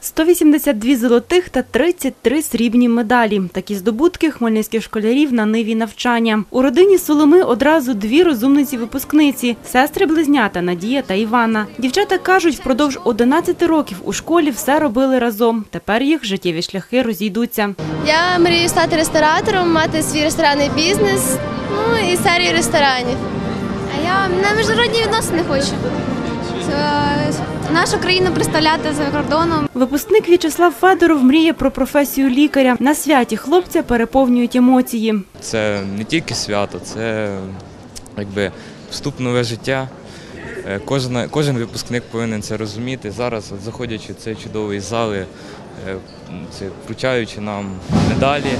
182 золотих та 33 срібні медалі. Такі здобутки хмельницьких школярів на ниві навчання. У родині Соломи одразу дві розумниці-випускниці – сестри-близнята Надія та Івана. Дівчата кажуть, впродовж 11 років у школі все робили разом. Тепер їх життєві шляхи розійдуться. Я мрію стати ресторатором, мати свій ресторанний бізнес, ну і серію ресторанів. А я на міжнародні відносини хочу. Це нашу країну представляти за кордоном. Випускник В'ячеслав Федоров мріє про професію лікаря. На святі хлопця переповнюють емоції. Це не тільки свято, це якби вступ в нове життя. Е, Кожен, кожен випускник повинен це розуміти. Зараз, от, заходячи в цей чудовий зал, е, це, вручаючи нам медалі,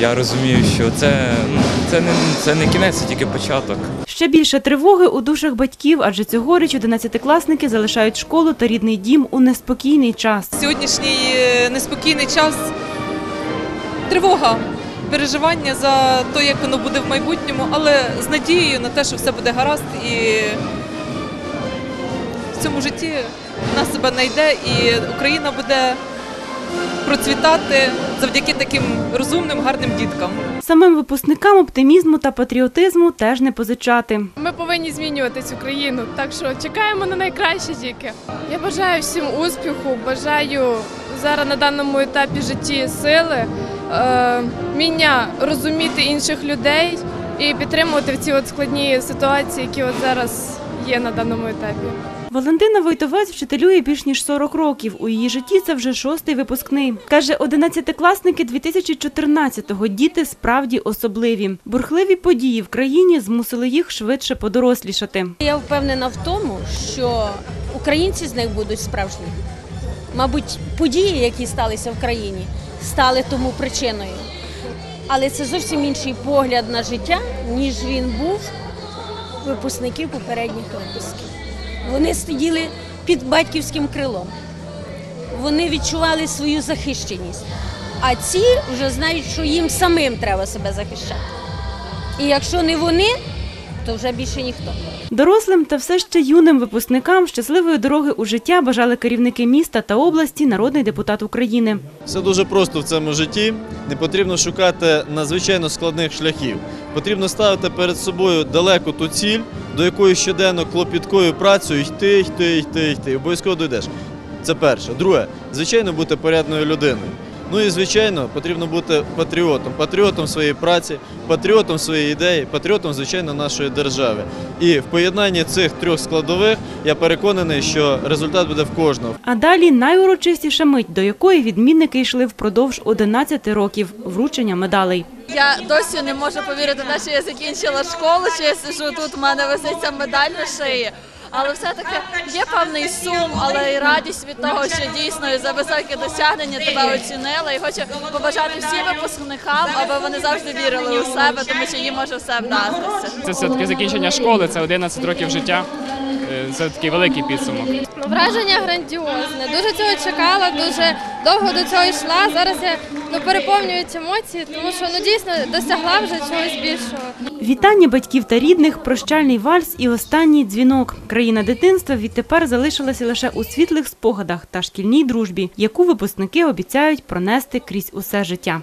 я розумію, що це, ну, це, не, це не кінець, це тільки початок. Ще більше тривоги у душах батьків, адже цьогоріч 11-класники залишають школу та рідний дім у неспокійний час. Сьогоднішній е, неспокійний час тривога, переживання за те, як воно буде в майбутньому, але з надією на те, що все буде гаразд і в цьому житті нас себе знайде і Україна буде процвітати завдяки таким розумним, гарним діткам. Самим випускникам оптимізму та патріотизму теж не позичати. Ми повинні змінювати цю країну, так що чекаємо на найкраще тільки. Я бажаю всім успіху, бажаю зараз на даному етапі житті сили, е, вміння розуміти інших людей і підтримувати в ці от складні ситуації, які от зараз є на даному етапі. Валентина Войтовець вчителює більш ніж 40 років. У її житті це вже шостий випускний. Каже, 11-класники 2014-го діти справді особливі. Бурхливі події в країні змусили їх швидше подорослішати. Я впевнена в тому, що українці з них будуть справжні. Мабуть, події, які сталися в країні, стали тому причиною. Але це зовсім інший погляд на життя, ніж він був випускників попередніх випусків. Вони сиділи під батьківським крилом. Вони відчували свою захищеність. А ці вже знають, що їм самим треба себе захищати. І якщо не вони, то вже більше ніхто. Дорослим та все ще юним випускникам щасливої дороги у життя бажали керівники міста та області, народний депутат України. Все дуже просто в цьому житті. Не потрібно шукати надзвичайно складних шляхів. Потрібно ставити перед собою далеку ту ціль, до якої щоденно клопіткою працею йти, йти, йти, йти. Обов'язково дійдеш. Це перше. Друге, звичайно, бути порядною людиною. Ну і звичайно, потрібно бути патріотом, патріотом своєї праці, патріотом своєї ідеї, патріотом, звичайно, нашої держави. І в поєднанні цих трьох складових я переконаний, що результат буде в кожного. А далі найурочистіша мить, до якої відмінники йшли впродовж 11 років вручення медалей. Я досі не можу повірити, те, що я закінчила школу, що я сижу тут, у мене висить ця медаль на шиї. Але все-таки є певний сум, але і радість від того, що дійсно за високі досягнення тебе оцінили. І хочу побажати всім випускникам, аби вони завжди вірили у себе, тому що їм може все вдастися. Це все-таки закінчення школи, це 11 років життя. Е, Це такий великий підсумок. Враження грандіозне. Дуже цього чекала, дуже довго до цього йшла. Зараз я ну, переповнюють емоції, тому що ну дійсно досягла вже чогось більшого. Вітання батьків та рідних, прощальний вальс і останній дзвінок. Країна дитинства відтепер залишилася лише у світлих спогадах та шкільній дружбі, яку випускники обіцяють пронести крізь усе життя.